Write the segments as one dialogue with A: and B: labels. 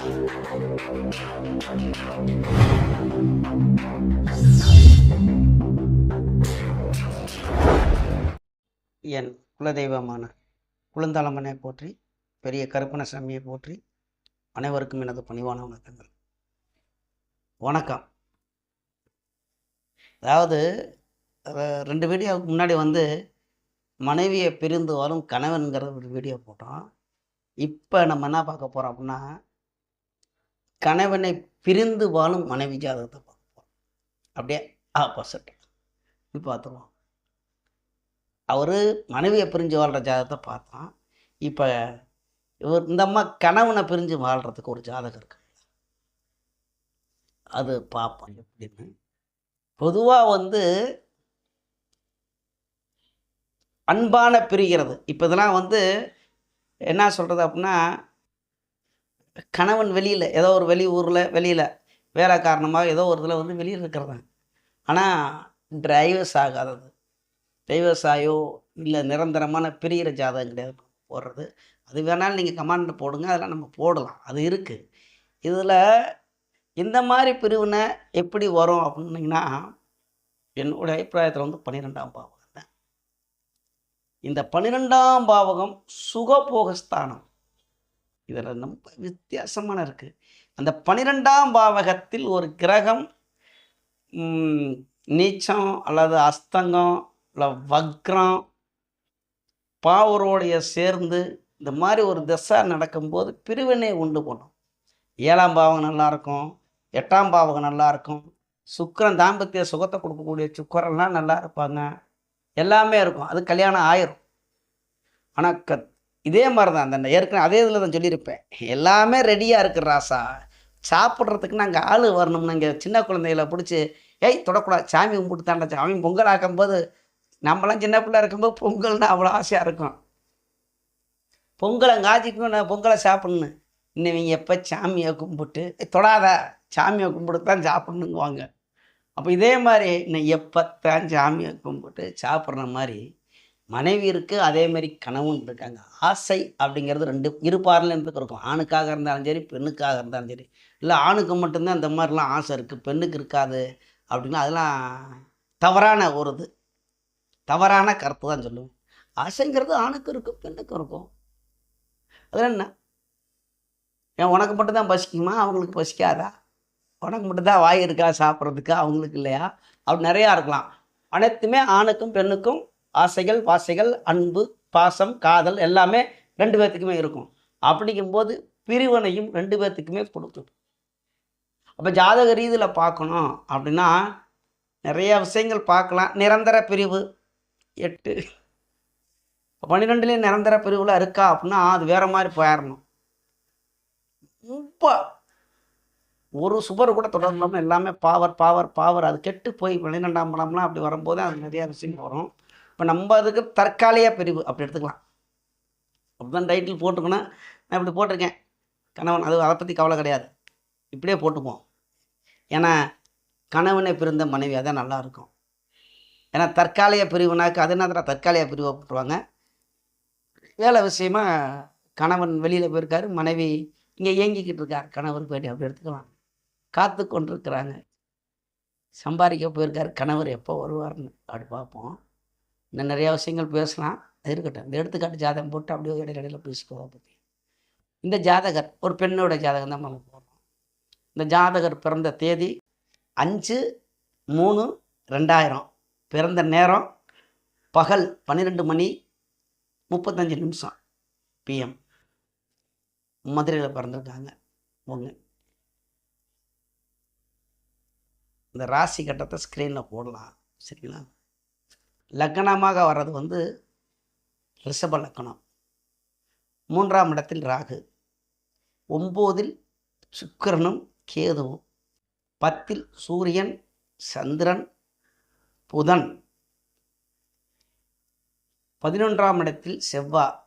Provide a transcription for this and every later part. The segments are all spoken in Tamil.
A: என் குலதெய்வமான குழந்தாளம்மனை போற்றி பெரிய கருப்பண சாமியை போற்றி அனைவருக்கும் எனது பணிவான வணக்கங்கள். வணக்கம். அதாவது ரெண்டு வீடியோவுக்கு முன்னாடி வந்து மனைவியை பிரிந்து வரும் கணவன்கிற ஒரு வீடியோ போட்டோம். இப்போ நம்ம என்ன பார்க்க போகிறோம் அப்படின்னா கணவனை பிரிந்து வாழும் மனைவி ஜாதகத்தை பார்ப்போம். அப்படியே ஆப்போசிட் பார்த்துருவோம். அவர் மனைவியை பிரிஞ்சு வாழ்கிற ஜாதகத்தை பார்த்தோம் இப்போ இவர் இந்த அம்மா கணவனை பிரிஞ்சு வாழ்கிறதுக்கு ஒரு ஜாதகம் இருக்கு. அது பார்ப்போம் எப்படின்னு. பொதுவாக வந்து அன்பான பிரிகிறது. இப்போ இதெல்லாம் வந்து என்ன சொல்கிறது அப்படின்னா கணவன் வெளியில் ஏதோ ஒரு வெளி ஊரில் வெளியில் வேலை காரணமாக ஏதோ ஒரு இதில் வந்து வெளியில் இருக்கிறதாங்க ஆனால் டிரைவர்ஸ் ஆகாதது. டிரைவர்ஸ் ஆயோ இல்லை நிரந்தரமான பிரிகிற ஜாதகம் கிடையாது போடுறது. அது வேணாலும் நீங்கள் கமாண்ட் போடுங்க அதெல்லாம் நம்ம போடலாம். அது இருக்குது இதில் இந்த மாதிரி பிரிவினை எப்படி வரும் அப்படின்னிங்கன்னா என்னுடைய அபிப்பிராயத்தில் வந்து பன்னிரெண்டாம் பாவகம் தான் இந்த பன்னிரெண்டாம் பாவகம் சுகபோகஸ்தானம். இதில் ரொம்ப வித்தியாசமான இருக்குது அந்த பன்னிரெண்டாம் பாவகத்தில் ஒரு கிரகம் நீச்சம் அல்லது அஸ்தங்கம் இல்லை வக்ரம் பாவரோடைய சேர்ந்து இந்த மாதிரி ஒரு திசை நடக்கும்போது பிரிவினை உண்டு பண்ணும். ஏழாம் பாவகம் நல்லாயிருக்கும் எட்டாம் பாவகம் நல்லாயிருக்கும் சுக்கரன் தாம்பத்திய சுகத்தை கொடுக்கக்கூடிய சுக்கரெல்லாம் நல்லா இருப்பாங்க. எல்லாமே இருக்கும். அது கல்யாணம் ஆயிரும். ஆனால் க இதே மாதிரி தான் அந்த ஏற்கனவே அதே இதில் தான் சொல்லியிருப்பேன். எல்லாமே ரெடியாக இருக்கு ராசா. சாப்பிட்றதுக்கு நாங்கள் ஆள் வரணும்னு இங்கே சின்ன குழந்தைகளை பிடிச்சி ஏய் தொடக்கூடாது சாமி கும்பிட்டு தாண்டா சாமி. பொங்கல் ஆக்கும்போது நம்மளாம் சின்ன பிள்ளை இருக்கும்போது பொங்கல்னா அவ்வளோ ஆசையாக இருக்கும். பொங்கலை காய்ச்சிக்கும் நான் பொங்கலை சாப்பிட்ணும் இன்னவங்க எப்போ சாமியை கும்பிட்டு தொடாத சாமியை கும்பிட்டு தான் சாப்பிட்ணுங்குவாங்க. அப்போ இதே மாதிரி இன்னும் எப்போத்தான் சாமியை கும்பிட்டு சாப்பிட்ற மாதிரி மனைவி இருக்குது அதே மாதிரி இருக்காங்க. ஆசை அப்படிங்கிறது ரெண்டு இரு பார்லன்றது இருக்கும். ஆணுக்காக இருந்தாலும் சரி பெண்ணுக்காக இருந்தாலும் சரி. இல்லை ஆணுக்கு மட்டும்தான் இந்த மாதிரிலாம் ஆசை இருக்குது பெண்ணுக்கு இருக்காது அப்படின்னா அதெல்லாம் தவறான ஒரு இது. தவறான கருத்து தான் சொல்லுவேன். ஆசைங்கிறது ஆணுக்கு இருக்கும் பெண்ணுக்கும் இருக்கும். அதில் என்ன? ஏன் உனக்கு மட்டும்தான் பசிக்குமா? அவங்களுக்கு பசிக்காதா? உனக்கு மட்டும்தான் வாய் இருக்கா சாப்பிட்றதுக்கு? அவங்களுக்கு இல்லையா? அப்படி நிறையா இருக்கலாம். அனைத்துமே ஆணுக்கும் பெண்ணுக்கும் ஆசைகள் வாசைகள் அன்பு பாசம் காதல் எல்லாமே ரெண்டு பேர்த்துக்குமே இருக்கும். அப்படிங்கும்போது பிரிவினையும் ரெண்டு பேர்த்துக்குமே கொடுக்கும். அப்போ ஜாதக ரீதியில் பார்க்கணும் அப்படின்னா நிறைய விஷயங்கள் பார்க்கலாம். நிரந்தர பிரிவு எட்டு. பன்னிரெண்டுலேயும் நிரந்தர பிரிவில் இருக்கா அப்படின்னா அது வேறு மாதிரி போயிடணும் ரொம்ப ஒரு சுபர் கூட தொடர்ந்து எல்லாமே பாவர் பாவர் பாவர் அது கெட்டு போய் பன்னிரெண்டாம் படம்லாம் அப்படி வரும்போது அது நிறையா விஷயம் வரும். இப்போ நம்ம அதுக்கு தற்காலிக பிரிவு அப்படி எடுத்துக்கலாம். அப்படிதான் டைட்டில் போட்டுக்கணும் நான் இப்படி போட்டிருக்கேன். கணவன் அது அதை பற்றி கவலை கிடையாது. இப்படியே போட்டுப்போம் ஏன்னா கணவனை பிரிந்த மனைவி அதான் நல்லாயிருக்கும் ஏன்னா தற்காலிக பிரிவுனாக்கு அது என்ன தற்காலிக பிரிவாக போட்டுருவாங்க. வேலை விஷயமா கணவன் வெளியில் போயிருக்காரு மனைவி இங்கே இயங்கிக்கிட்டு இருக்கார் கணவர் போயிட்டு அப்படி எடுத்துக்கலாம். காத்து கொண்டிருக்கிறாங்க சம்பாதிக்க போயிருக்காரு கணவர் எப்போ வருவார்னு அப்படி பார்ப்போம். இன்னும் நிறையா விஷயங்கள் பேசலாம். அது இருக்கட்டும். இந்த எடுத்துக்காட்டு ஜாதகம் போட்டு அப்படியே இடையில இடையில பேசிக்குவோம் பற்றி இந்த ஜாதகர் ஒரு பெண்ணோட ஜாதகம் தான் நம்ம போடுறோம் இந்த ஜாதகர் பிறந்த தேதி அஞ்சு மூணு ரெண்டாயிரம். பிறந்த நேரம் பகல் பன்னிரெண்டு மணி முப்பத்தஞ்சு நிமிஷம் பிஎம் மதுரையில் பிறந்திருக்காங்க. ஒன்று இந்த ராசி கட்டத்தை ஸ்க்ரீனில் போடலாம். சரிங்களா? லக்னமாக வர்றது வந்து ரிஷப லக்னம். மூன்றாம் இடத்தில் ராகு. ஒம்போதில் சுக்கிரனும் கேதுவும். பத்தில் சூரியன் சந்திரன் புதன். பதினொன்றாம் இடத்தில் செவ்வா.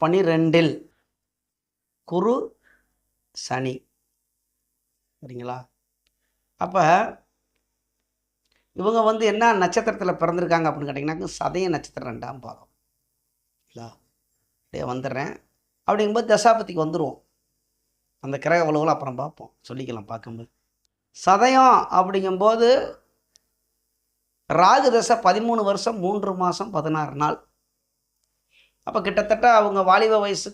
A: பனிரெண்டில் குரு சனி. சரிங்களா? அப்போ இவங்க வந்து என்ன நட்சத்திரத்தில் பிறந்திருக்காங்க அப்படின்னு கேட்டிங்கன்னா சதய நட்சத்திரம் ரெண்டாம் பாகம். இல்லை அப்படியே வந்துடுறேன். அப்படிங்கும்போது தசாபதிக்கு வந்துடுவோம் அந்த கிரக வலுவலும் அப்புறம் பார்ப்போம். சொல்லிக்கலாம் பார்க்கும்போது. சதயம் அப்படிங்கும்போது ராகு தசை பதிமூணு வருஷம் மூன்று மாதம் பதினாறு நாள். அப்போ கிட்டத்தட்ட அவங்க வாலிப வயசு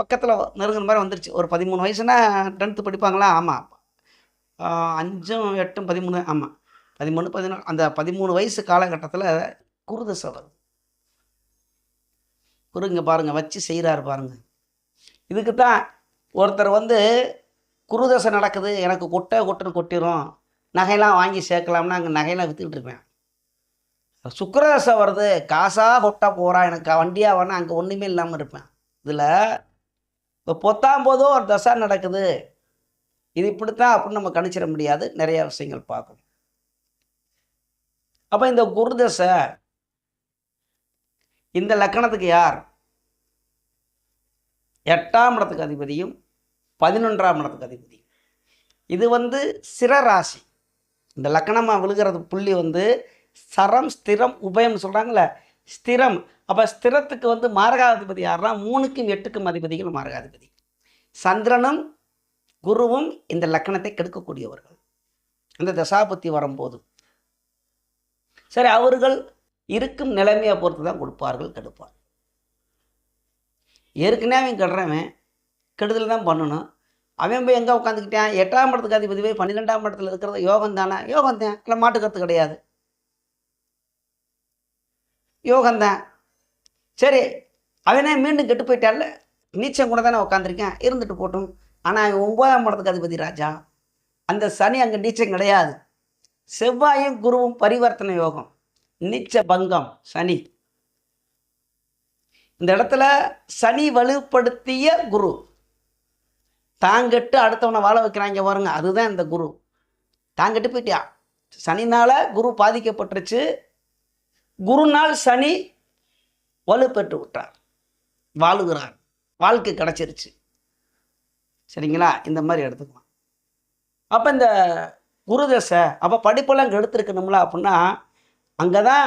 A: பக்கத்தில் நெருங்குற மாதிரி வந்துருச்சு. ஒரு பதிமூணு வயசுனா டென்த்து படிப்பாங்களா? ஆமாம் அஞ்சும் எட்டும் பதிமூணு ஆமாம் பதிமூணு பதினாலு அந்த பதிமூணு வயசு காலகட்டத்தில் குருதசை வருது குரு இங்கே பாருங்கள் வச்சு செய்கிறாரு பாருங்கள் இதுக்கு தான் ஒருத்தர் வந்து குருதசை நடக்குது எனக்கு கொட்டை கொட்டுன்னு கொட்டிரும் நகையெல்லாம் வாங்கி சேர்க்கலாம்னா அங்கே நகையெல்லாம் விற்றுக்கிட்டு இருப்பேன். சுக்கரதசை வருது காசாக கொட்டா போகிறான் எனக்கு வண்டியாக வேணா அங்கே ஒன்றுமே இல்லாமல் இருப்பேன். இதில் இப்போ பொத்தாம் போதும் ஒரு தசை நடக்குது. இது இப்படித்தான் அப்படின்னு நம்ம கணிச்சிட முடியாது. நிறைய விஷயங்கள் பார்க்கணும். அப்போ இந்த குருதசை இந்த லக்கணத்துக்கு யார்? எட்டாம் இடத்துக்கு அதிபதியும் பதினொன்றாம் இடத்துக்கு அதிபதியும். இது வந்து சிரராசி. இந்த லக்கணமாக விழுகிறது புள்ளி வந்து சரம் ஸ்திரம் உபயம்னு சொல்கிறாங்களே ஸ்திரம். அப்போ ஸ்திரத்துக்கு வந்து மாரகாதிபதி யாருன்னா மூணுக்கும் எட்டுக்கும் அதிபதிகள் மாரகாதிபதி. சந்திரனும் குருவும் இந்த லக்கணத்தை கெடுக்கக்கூடியவர்கள். இந்த தசாபத்தி வரும்போது சரி அவர்கள் இருக்கும் நிலைமையை பொறுத்து தான் கொடுப்பார்கள் கெடுப்பார். ஏற்கனவே அவன் கெடுறவன் கெடுதல் தான் பண்ணணும். அவன் போய் எங்கே உட்காந்துக்கிட்டான் எட்டாம் இடத்துக்கு அதிபதி போய் பன்னிரெண்டாம் இடத்துல இருக்கிறது யோகம் தானே? யோகம் தான். இல்லை மாட்டுக்கிறது கிடையாது. யோகந்தான் சரி அவனே மீண்டும் கெட்டு போயிட்டால நீச்சம் கூட தானே உட்காந்துருக்கேன் இருந்துட்டு போட்டும். ஆனால் அவன் ஒன்பதாம் இடத்துக்கு அதிபதி ராஜா. அந்த சனி அங்கே நீச்சம் கிடையாது. செவ்வாயும் குருவும் பரிவர்த்தனை யோகம். நீச்ச பங்கம் சனி. இந்த இடத்துல சனி வலுப்படுத்திய குரு. தாங்கட்டு அடுத்தவனை வாழ வைக்கிறாங்க பாருங்க அதுதான் இந்த குரு. தாங்கட்டு போயிட்டியா? சனினால குரு பாதிக்கப்பட்டுருச்சு. குருனால் சனி வலுப்பெற்று விட்டார். வாழுகிறார். வாழ்க்கை கிடச்சிருச்சு. சரிங்களா? இந்த மாதிரி எடுத்துக்கலாம். அப்போ இந்த குருதசை. அப்போ படிப்பெல்லாம் கெடுத்துருக்கணும்ல அப்படின்னா அங்கே தான்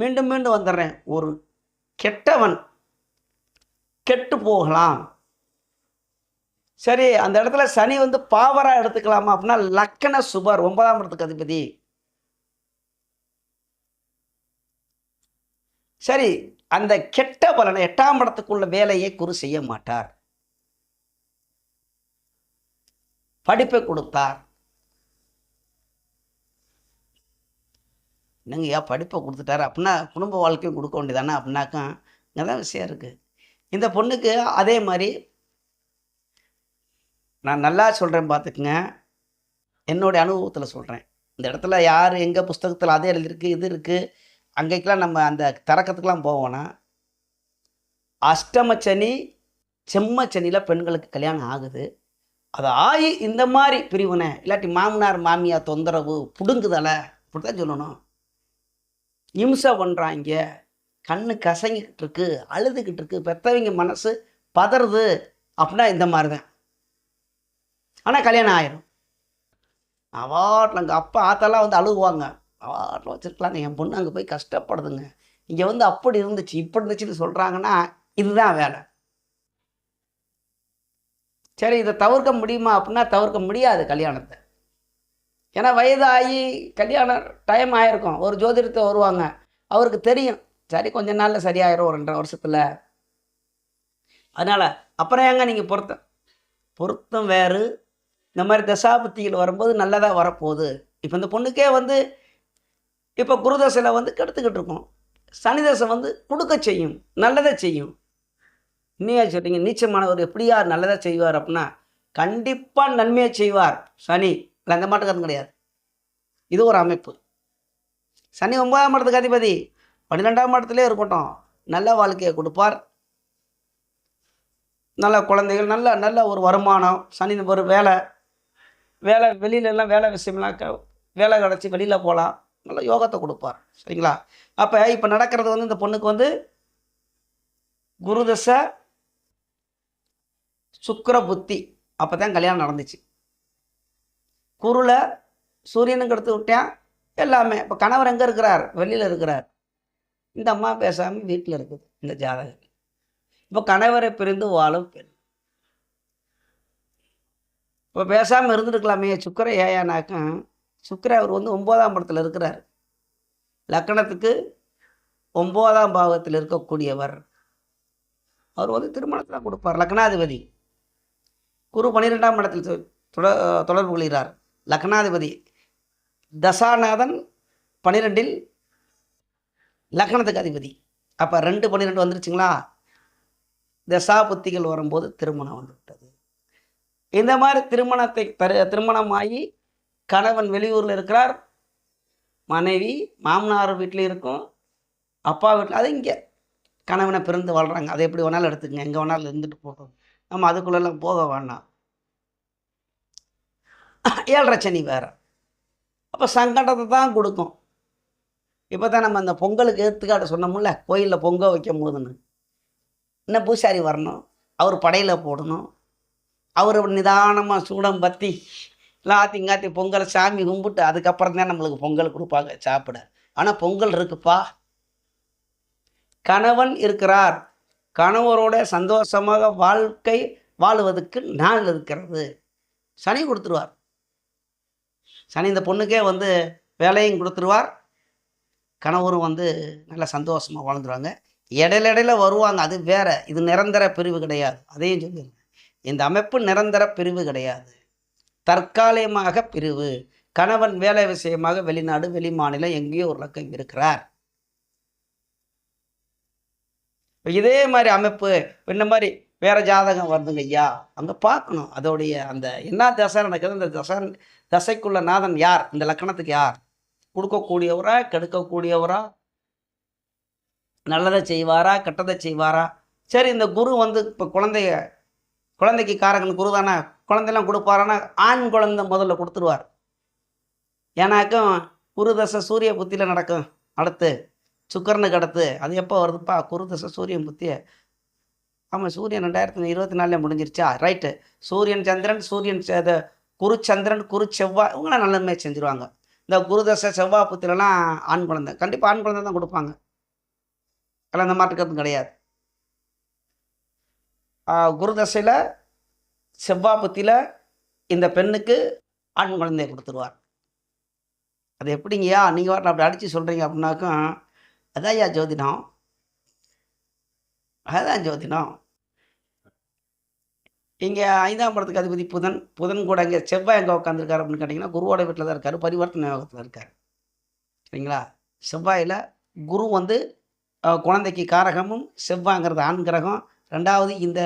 A: மீண்டும் மீண்டும் வந்துடுறேன். ஒரு கெட்டவன் கெட்டு போகலாம். சரி அந்த இடத்துல சனி வந்து பாவராக எடுத்துக்கலாமா அப்படின்னா லக்கண சுபர் ஒன்பதாம் இடத்துக்கு அதிபதி. சரி அந்த கெட்ட பலனை எட்டாம் இடத்துக்குள்ள வேலையை குரு செய்ய மாட்டார். படிப்பை கொடுத்தார். என்னங்கய்யா படிப்பை கொடுத்துட்டாரு அப்படின்னா குடும்ப வாழ்க்கையும் கொடுக்க வேண்டியதானே அப்படின்னாக்கா இங்கே தான் விஷயம் இருக்குது இந்த பொண்ணுக்கு அதே மாதிரி நான் நல்லா சொல்கிறேன் பார்த்துக்குங்க. என்னுடைய அனுபவத்தில் சொல்கிறேன் இந்த இடத்துல யார் எங்கள் புஸ்தகத்தில் அதே எழுதியிருக்கு இது இருக்குது அங்கேக்கெலாம் நம்ம அந்த தரக்கத்துக்கெலாம் போவோன்னா அஷ்டமச்சனி செம்மச்சனியில் பெண்களுக்கு கல்யாணம் ஆகுது. அது ஆகி இந்த மாதிரி பிரிவினை இல்லாட்டி மாமனார் மாமியார் தொந்தரவு புடுங்குதலை இப்படி தான் சொல்லணும். இம்சை பண்ணுறாங்க கண்ணு கசங்கிக்கிட்டு இருக்கு அழுதுகிட்டு இருக்கு பெற்றவங்க மனசு பதறுது அப்படின்னா இந்த மாதிரி தான் ஆனால் கல்யாணம் ஆயிரும். அவாட்டில் எங்கள் அப்பா ஆத்தெல்லாம் வந்து அழுகுவாங்க. அவாட்டில் வச்சுருக்கலாங்க என் பொண்ணு அங்கே போய் கஷ்டப்படுதுங்க. இங்கே வந்து அப்படி இருந்துச்சு இப்படி இருந்துச்சுன்னு சொல்கிறாங்கன்னா இதுதான் வேலை. சரி இதை தவிர்க்க முடியுமா அப்படின்னா தவிர்க்க முடியாது கல்யாணத்தை. ஏன்னா வயதாகி கல்யாணம் டைம் ஆயிருக்கும். ஒரு ஜோதிடத்தை வருவாங்க. அவருக்கு தெரியும். சரி கொஞ்ச நாளில் சரியாயிரும் ஒரு ரெண்டரை வருஷத்தில். அதனால் அப்புறம் ஏங்க நீங்கள் பொருத்தம்? பொருத்தம் வேறு. இந்த மாதிரி தசாபத்தியில் வரும்போது நல்லதாக வரப்போகுது. இப்போ இந்த பொண்ணுக்கே வந்து இப்போ குருதசையில் வந்து கெடுத்துக்கிட்டு இருக்கோம். சனி தசை வந்து கொடுக்க செய்யும். நல்லதை செய்யும். நீயா சொல்றீங்க. நீச்சமானவர் எப்படியா நல்லதாக செய்வார் அப்படின்னா கண்டிப்பாக நன்மையை செய்வார். சனி. இல்லை அந்த மாட்டுக்கு கிடையாது. இது ஒரு அமைப்பு. சனி ஒன்பதாம் இடத்துக்கு அதிபதி பன்னிரெண்டாம் இடத்துலேயே இருக்கட்டும். நல்ல வாழ்க்கையை கொடுப்பார். நல்ல குழந்தைகள் நல்ல நல்ல ஒரு வருமானம். சனி ஒரு வேலை வேலை வெளியிலலாம் வேலை விஷயம்லாம் க வேலை கிடச்சி வெளியில் போகலாம். நல்ல யோகத்தை கொடுப்பார். சரிங்களா? அப்போ இப்போ நடக்கிறது வந்து இந்த பொண்ணுக்கு வந்து குருதச சுக்கர புத்தி. அப்போ தான் கல்யாணம் நடந்துச்சு. குருல சூரியனுக்கு எடுத்து விட்டேன். எல்லாமே. இப்போ கணவர் எங்கே இருக்கிறார்? வெளியில் இருக்கிறார். இந்த அம்மா பேசாமல் வீட்டில் இருக்குது. இந்த ஜாதகம். இப்போ கணவரை பிரிந்து வாழும் பெண். இப்போ பேசாமல் இருந்துருக்கலாமே. சுக்கர ஏயானாக்கும் சுக்கர அவர் வந்து ஒம்போதாம் படத்தில் இருக்கிறார். லக்கணத்துக்கு ஒம்போதாம் பாவத்தில் இருக்கக்கூடியவர். அவர் வந்து திருமணத்தில் கொடுப்பார். லக்னாதிபதி. குரு பன்னிரெண்டாம் இடத்தில் தொட- தொடர்பு கொள்கிறார். லக்னாதிபதி. தசாநாதன் பன்னிரெண்டில் லக்னத்துக்கு அதிபதி. அப்போ ரெண்டு பன்னிரெண்டு வந்துருச்சுங்களா? தசா புத்திகள் வரும்போது திருமணம் வந்துவிட்டது. இந்த மாதிரி திருமணத்தை தரு திருமணமாகி கணவன் வெளியூரில் இருக்கிறார். மனைவி மாமனார் வீட்டில் இருக்கும். அப்பா வீட்டில் அது இங்கே கணவனை பிறந்து வாழ்கிறாங்க அதை எப்படி வேணாலும் எடுத்துக்கங்க. எங்கே வேணாலும் இருந்துட்டு போட்டோம் நம்ம அதுக்குள்ளெல்லாம் போக வேண்டாம் ஏழரை சனி வேறு. அப்போ சங்கடத்தை தான் கொடுக்கும். இப்போ தான் நம்ம அந்த பொங்கலுக்கு எடுத்துக்காட்ட சொன்னோம்ல கோயிலில் பொங்கல் வைக்கும் போதுன்னு இன்னும் பூசாரி வரணும்? அவர் படையில் போடணும். அவர் நிதானமாக சூடம் பற்றி எல்லாத்தையும் லாத்திங்காத்தி பொங்கலை சாமி கும்பிட்டு அதுக்கப்புறம் தான் நம்மளுக்கு பொங்கல் கொடுப்பாங்க சாப்பிட. ஆனால் பொங்கல் இருக்குப்பா. கணவன் இருக்கிறார். கணவரோட சந்தோஷமாக வாழ்க்கை வாழுவதற்கு நாள் இருக்கிறது. சனி கொடுத்துருவார். சனி இந்த பொண்ணுக்கே வந்து வேலையும் கொடுத்துருவார். கணவரும் வந்து நல்லா சந்தோஷமாக வாழ்ந்துருவாங்க. இடையில இடையில வருவாங்க. அது வேற. இது நிரந்தர பிரிவு கிடையாது. அதையும் சொல்லுங்க. இந்த அமைப்பு நிரந்தர பிரிவு கிடையாது. தற்காலிகமாக பிரிவு. கணவன் வேலை விஷயமாக வெளிநாடு வெளி மாநிலம் எங்கேயோ ஒரு லக்கம் இருக்கிறார். இதே மாதிரி அமைப்பு இந்த மாதிரி வேற ஜாதகம் வருதுங்க ஐயா. அங்கே பார்க்கணும். அதோடைய அந்த என்ன தசை நடக்குது? அந்த தசை தசைக்குள்ள நாதன் யார்? இந்த லக்கணத்துக்கு யார்? கொடுக்கக்கூடியவரா கெடுக்கக்கூடியவரா? நல்லதை செய்வாரா கெட்டதை செய்வாரா? சரி இந்த குரு வந்து இப்போ குழந்தைய குழந்தைக்கு காரகன் குரு தானே குழந்தைலாம் கொடுப்பாரானா ஆண் குழந்தை முதல்ல கொடுத்துருவார். ஏன்னாக்கும் குரு தசை சூரிய புத்தியில் நடக்கும். அடுத்து சுக்கரனுக்கு அடுத்து அது எப்போ வருதுப்பா? குரு தசை சூரியன் புத்தியை. ஆமாம் சூரியன் ரெண்டாயிரத்தி இருபத்தி நாலில் முடிஞ்சிருச்சா? ரைட்டு சூரியன் சந்திரன் சூரியன் குரு சந்திரன் குரு செவ்வாய் இவங்களாம் நல்லதுமே செஞ்சுருவாங்க. இந்த குருதசை செவ்வாய் புத்திலலாம் ஆண் குழந்தை. கண்டிப்பாக ஆண் குழந்தை தான் கொடுப்பாங்க. கலந்த அந்த கிடையாது. குருதசையில் செவ்வாய் புத்தியில் இந்த பெண்ணுக்கு ஆண் குழந்தைய கொடுத்துருவார். அது எப்படிங்கய்யா? நீங்கள் வாட்டில் அப்படி அடித்து சொல்கிறீங்க அப்படின்னாக்கும் அதான்யா ஜோதிடம். அதுதான் ஜோதிடம். இங்கே ஐந்தாம் படத்துக்கு அதிபதி புதன் புதன் கூட இங்கே செவ்வாய் எங்கே உட்காந்துருக்காரு அப்படின்னு கேட்டிங்கன்னா குருவோட வீட்டில் தான் இருக்கார் பரிவர்த்தனை யோகத்தில் இருக்கார். சரிங்களா? செவ்வாயில் குரு வந்து குழந்தைக்கு காரகமும் செவ்வாய்ங்கிறது ஆண் கிரகம். ரெண்டாவது இந்த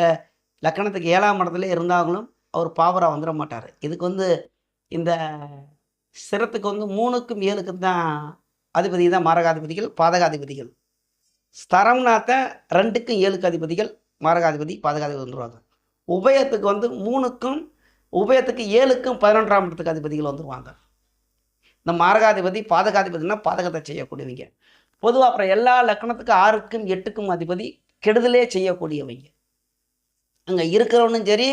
A: லக்கணத்துக்கு ஏழாம் இடத்துல இருந்தாலும் அவர் பாவராக வந்துட மாட்டார். இதுக்கு வந்து இந்த சிரத்துக்கு வந்து மூணுக்கும் ஏழுக்கும் தான் அதிபதி தான் மாரகாதிபதிகள் பாதகாதிபதிகள். ஸ்தரம்னாத்த ரெண்டுக்கும் ஏழுக்கு அதிபதிகள் மாரகாதிபதி பாதகாதிபதி வந்துடுவாங்க உபயத்துக்கு வந்து மூணுக்கும் உபயத்துக்கு ஏழுக்கும் பதினொன்றாம் இடத்துக்கு அதிபதிகள் வந்துடுவாங்க இந்த மாரகாதிபதி பாதகாதிபதினா பாதகத்தை செய்யக்கூடியவங்க. பொதுவாக அப்புறம் எல்லா லக்கணத்துக்கும் ஆறுக்கும் எட்டுக்கும் அதிபதி கெடுதலே செய்யக்கூடியவங்க. அங்கே இருக்கிறவனும் சரி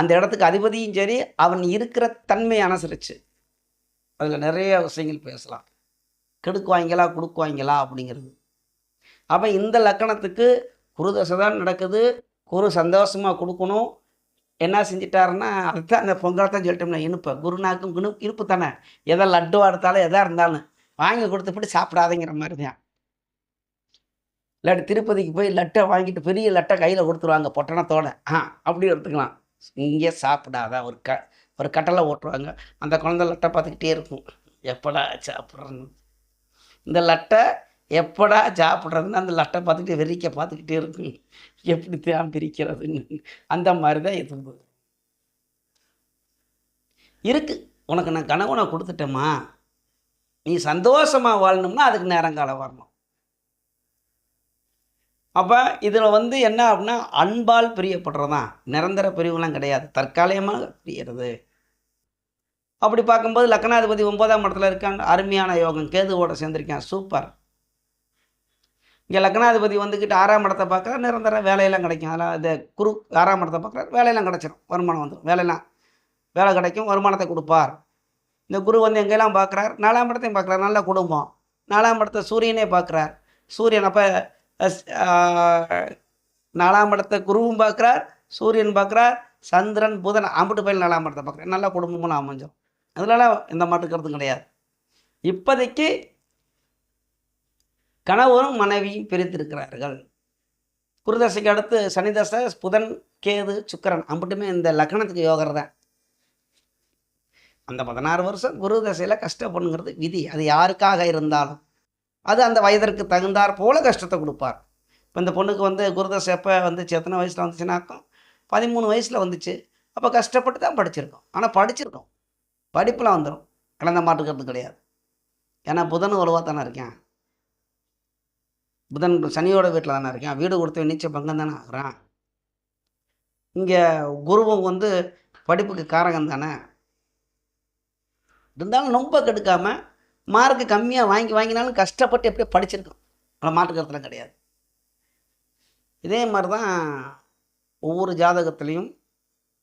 A: அந்த இடத்துக்கு அதிபதியும் சரி அவன் இருக்கிற தன்மையை அனுசரித்து அதில் நிறைய விஷயங்கள் பேசலாம். கெடுக்குவாங்களா கொடுக்குவாங்களா அப்படிங்கிறது. அப்போ இந்த லக்கணத்துக்கு குருதசை தான் நடக்குது. குரு சந்தோஷமாக கொடுக்கணும். என்ன செஞ்சிட்டாருன்னா அதுதான் அந்த பொங்கல் தான் சொல்லிட்டோம்னா இனிப்பு. குருநாக்கும் குணு இனிப்பு தானே. எதை லட்டுவாக எடுத்தாலும் எதாக இருந்தாலும். வாங்கி கொடுத்தபடி சாப்பிடாதேங்கிற மாதிரி தான் இல்லாட்டி திருப்பதிக்கு போய் லட்டை வாங்கிட்டு பெரிய லட்டை கையில் கொடுத்துருவாங்க பொட்டணத்தோட. ஆ அப்படி எடுத்துக்கலாம். இங்கே சாப்பிடாத ஒரு க ஒரு கட்டளை ஓட்டுருவாங்க அந்த குழந்தை லட்டை பார்த்துக்கிட்டே இருக்கும். எப்படா சாப்பிட்றன்னு இந்த லட்டை எப்படா சாப்பிட்றதுன்னு அந்த லட்டை பார்த்துக்கிட்டே வெறிக்க பார்த்துக்கிட்டே இருக்கும். எப்படி தான் பிரிக்கிறதுன்னு அந்த மாதிரி தான் இருந்தது. இருக்கு. உனக்கு நான் கனவுனை கொடுத்துட்டேம்மா. நீ சந்தோஷமாக வாழணும்னா அதுக்கு நேரங்காலம் வரணும். அப்போ இதில் வந்து என்ன அப்படின்னா அன்பால் பிரியப்படுறதான் நிரந்தர பிரிவுலாம் கிடையாது. தற்காலிகமாக பிரியறது. அப்படி பார்க்கும்போது லக்னாதிபதி ஒன்பதாம் இடத்துல இருக்காங்க. அருமையான யோகம். கேதுவோட சேர்ந்துருக்கேன். சூப்பர். இங்கே லக்னாதிபதி வந்துக்கிட்டு ஆறாம் இடத்தை பார்க்குறா நிரந்தர வேலையெல்லாம் கிடைக்கும். அதெல்லாம் இந்த குரு ஆறாம் இடத்தை பார்க்குறா வேலையெல்லாம் கிடைச்சிரும். வருமானம் வந்துடும் வேலையெல்லாம் வேலை கிடைக்கும் வருமானத்தை கொடுப்பார். இந்த குரு வந்து எங்கெல்லாம் பார்க்குறார்? நாலாம் இடத்தையும் பார்க்குறார். நல்ல குடும்பம். நாலாம் இடத்த சூரியனே பார்க்குறார். சூரியன் அப்போ நாலாம் இடத்தை குருவும் பார்க்குறார் சூரியன் பார்க்குறார் சந்திரன் புதன் அம்பிட்டு பயில் நாலாம் இடத்தை பார்க்குறேன் நல்ல குடும்பமும் அமைஞ்சோம் அதனால இந்த மாட்டுக்கிறது கிடையாது. இப்போதைக்கு கணவரும் மனைவியும் பிரித்திருக்கிறார்கள் குருதசைக்கு அடுத்து சனிதசை புதன் கேது சுக்கரன் அம்பிட்டுமே இந்த லக்னத்துக்கு யோகர் தான் அந்த பதினாறு வருஷம் குரு தசையில் கஷ்டப்படுங்கிறது விதி. அது யாருக்காக இருந்தாலும். அது அந்த வயதிற்கு தகுந்தாற் போல கஷ்டத்தை கொடுப்பார். இப்போ இந்த பொண்ணுக்கு வந்து குருதசை எப்போ வந்துச்சு எத்தனை வயசில் வந்துச்சுனாக்கும் பதிமூணு வயசில் வந்துச்சு. அப்போ கஷ்டப்பட்டு தான் படிச்சிருக்கோம். ஆனால் படிச்சிருக்கோம். படிப்பில் வந்துடும் கலந்த மாட்டுக்கிறது கிடையாது. ஏன்னா புதன் உருவாக தானே இருக்கேன் புதன் சனியோட வீட்டில் தானே இருக்கேன். வீடு கொடுத்து நீச்சல் பங்கம் தானே ஆகிறான். இங்கே குருவும் வந்து படிப்புக்கு காரகம் தானே. இருந்தாலும் ரொம்ப கெடுக்காம மார்க்கு கம்மியாக வாங்கி வாங்கினாலும் கஷ்டப்பட்டு எப்படியோ படிச்சிருக்கோம் ஆனால் மாட்டுக்கிறதுலாம் கிடையாது. இதே மாதிரி தான் ஒவ்வொரு ஜாதகத்துலேயும்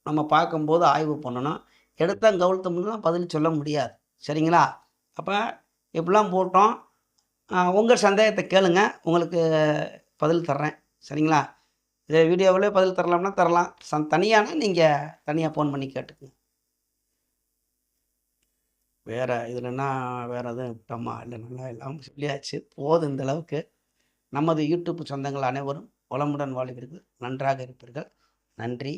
A: நம்ம பார்க்கும்போது ஆய்வு பண்ணணும். எடுத்தால் கவுழ்த்தோம்னா பதில் சொல்ல முடியாது. சரிங்களா? அப்போ இப்படிலாம் போட்டோம். உங்கள் சந்தேகத்தை கேளுங்க. உங்களுக்கு பதில் தர்றேன். சரிங்களா? இதே வீடியோவிலே பதில் தரலாம்னா தரலாம். சந் தனியானா நீங்கள் தனியாக ஃபோன் பண்ணி கேட்டுக்குங்க. வேறு இதுலன்னா வேறு எதுவும் விட்டோமா? இல்லை நல்லா எல்லாம் சொல்லியாச்சு. போதும் இந்த அளவுக்கு. நமது யூடியூப் சொந்தங்கள் அனைவரும் வளமுடன் வாழ்வீர்கள். நன்றாக இருப்பீர்கள். நன்றி.